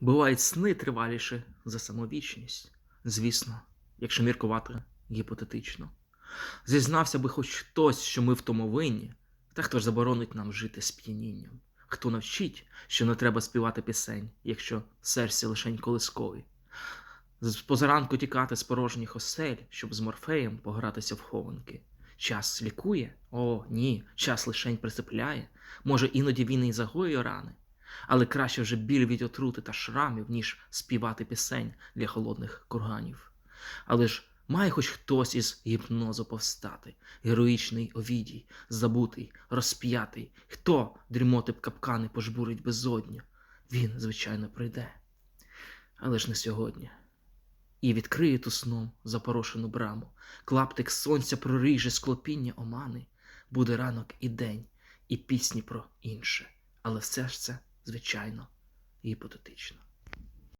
Бувають сни триваліші за самовічність, звісно, якщо міркувати гіпотетично. Зізнався би хоч хтось, що ми в тому винні, та хто ж заборонить нам жити з п'янінням? Хто навчить, що не треба співати пісень, якщо серці лишень колискові? Позаранку тікати з порожніх осель, щоб з морфеєм погратися в хованки. Час лікує? О, ні, час лишень присипляє. Може, іноді він і загоює рани, але краще вже біль від отрути та шрамів, ніж співати пісень для холодних курганів. Але ж має хоч хтось із гіпнозу повстати, героїчний овідій, забутий, розп'ятий, хто дрімоти б капкани пожбурить безодню, він, звичайно, прийде. Але ж не сьогодні. І відкриє ту сном запорошену браму, клаптик сонця проріже склопіння омани, буде ранок і день, і пісні про інше. Але все ж це, звичайно, гіпотетично.